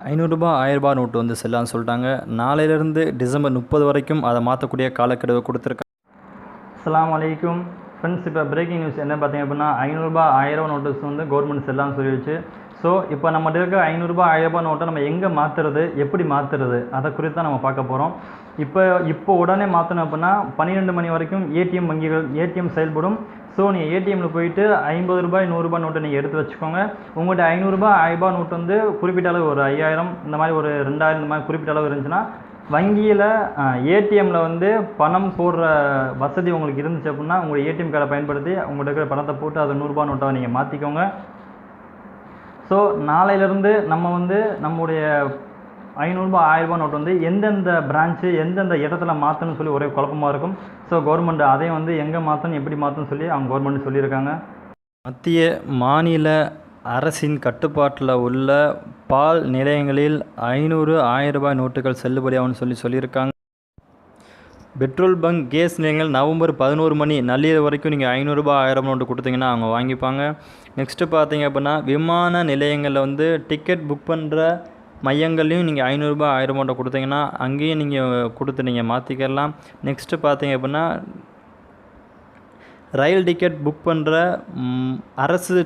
ஐநூறுரூபா ஆயிரரூபா நோட்டு வந்து செல்லான்னு சொல்லிட்டாங்க. நாளையிலேருந்து டிசம்பர் முப்பது வரைக்கும் அதை மாற்றக்கூடிய காலக்கெடுவை கொடுத்துருக்காங்க. அஸ்லாம் வலைக்கும் ஃப்ரெண்ட்ஸ் இப்போ பிரேக்கிங் நியூஸ் என்ன பார்த்தீங்க அப்படின்னா ஐநூறுரூபா ஆயிரம் நோட்டீஸ் வந்து கவர்மெண்ட் செல்லான்னு சொல்லிடுச்சு ஸோ இப்போ நம்மகிட்ட இருக்க ஐநூறுரூபா ஆயிரரூபா நோட்டை நம்ம எங்கே மாற்றுறது எப்படி மாற்றுறது அதை குறித்து தான் நம்ம பார்க்க போகிறோம் இப்போ இப்போ உடனே மாற்றணும் அப்படின்னா பன்னிரெண்டு மணி வரைக்கும் ஏடிஎம் வங்கிகள் ஏடிஎம் செயல்படும். ஸோ நீங்கள் ஏடிஎம்மில் போயிட்டு ஐம்பது ரூபாய் நூறுரூபா நோட்டை நீங்கள் எடுத்து வச்சுக்கோங்க. உங்கள்கிட்ட ஐநூறுரூபா ஆயிரரூபா நோட்டு வந்து குறிப்பிட்ட அளவு ஒரு ஐயாயிரம் இந்த மாதிரி ஒரு ரெண்டாயிரம் இந்த மாதிரி குறிப்பிட்ட அளவு இருந்துச்சுன்னா வங்கியில் ஏடிஎம்மில் வந்து பணம் போடுற வசதி உங்களுக்கு இருந்துச்சு அப்படின்னா உங்களுடைய ஏடிஎம் கார்டை பயன்படுத்தி உங்கள்கிட்ட இருக்கிற பணத்தை போட்டு அதை நூறுரூபா நோட்டை நீங்கள் மாற்றிக்கோங்க ஸோ நாளையிலேருந்து நம்ம வந்து நம்முடைய ஐநூறுரூபா ஆயிரரூபா நோட் வந்து எந்தெந்த பிரான்ச்சு எந்தெந்த இடத்துல மாற்றணும்னு சொல்லி ஒரே குழப்பமாக இருக்கும். ஸோ கவர்மெண்ட் அதையும் வந்து எங்கே மாற்றணும் எப்படி மாற்றணும்னு சொல்லி அவங்க கவர்மெண்ட் சொல்லியிருக்காங்க. மத்திய மாநில அரசின் கட்டுப்பாட்டில் உள்ள பால் நிலையங்களில் ஐநூறு ஆயிரம் ரூபாய் நோட்டுகள் செல்லுபடியாகும்னு சொல்லி சொல்லியிருக்காங்க. பெட்ரோல் பங்க் கேஸ் நிலையங்கள் நவம்பர் பதினோரு மணி நள்ளிரவு வரைக்கும் நீங்கள் ஐநூறுரூபா ஆயிரம் நோட்டு கொடுத்தீங்கன்னா அவங்க வாங்கிப்பாங்க. நெக்ஸ்ட்டு பார்த்தீங்க அப்படின்னா விமான நிலையங்களில் வந்து டிக்கெட் புக் பண்ணுற மையங்கள்லையும் நீங்கள் ஐநூறுரூபா ஆயிரம் நோட்டை கொடுத்தீங்கன்னா அங்கேயும் நீங்கள் கொடுத்து நீங்கள் மாற்றிக்கலாம் நெக்ஸ்ட்டு பார்த்தீங்க அப்படின்னா ரயில் டிக்கெட் புக் பண்ணுற அரசு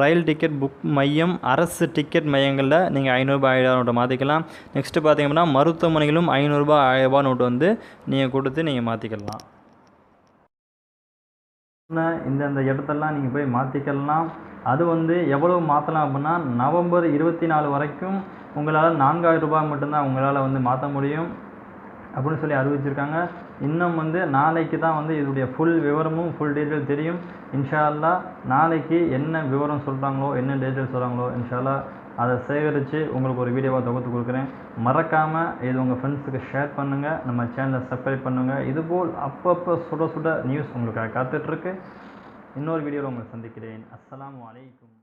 ரயில் டிக்கெட் புக் மையம் அரசு டிக்கெட் மையங்களில் நீங்கள் ஐநூறுரூபா ஆயிரம் நோட்டை மாற்றிக்கலாம் நெக்ஸ்ட்டு பார்த்தீங்க அப்படின்னா மருத்துவமனைகளும் ஐநூறுரூபா ஆயிரரூபா நோட்டு வந்து நீங்கள் கொடுத்து நீங்கள் மாற்றிக்கலாம் இந்தந்த இடத்தெல்லாம் நீங்கள் போய் மாற்றிக்கலாம் அது வந்து எவ்வளோ மாற்றலாம் அப்படின்னா நவம்பர் இருபத்தி நாலு வரைக்கும் உங்களால் நான்காயிரம் ரூபாய் மட்டும்தான் உங்களால் வந்து மாற்ற முடியும். அப்படின்னு சொல்லி அறிவிச்சிருக்காங்க. இன்னும் வந்து நாளைக்கு தான் வந்து இதோடைய ஃபுல் விவரமும் ஃபுல் டீட்டெயில் தெரியும். இன்ஷால்லா நாளைக்கு என்ன விவரம் சொல்கிறாங்களோ என்ன டீட்டெயில் சொல்கிறாங்களோ இன்ஷால்லா அதை சேகரித்து உங்களுக்கு ஒரு வீடியோவாக தொகுத்து கொடுக்குறேன். மறக்காமல் இது உங்கள் ஃப்ரெண்ட்ஸுக்கு ஷேர் பண்ணுங்கள் நம்ம சேனலை சப்ஸ்கிரைப் பண்ணுங்கள் இதுபோல் அப்பப்போ சுட சுட நியூஸ் உங்களுக்காக காத்துட்ருக்கு இன்னொரு வீடியோவில் உங்களை சந்திக்கிறேன். அஸ்லாம் அலைக்கும்.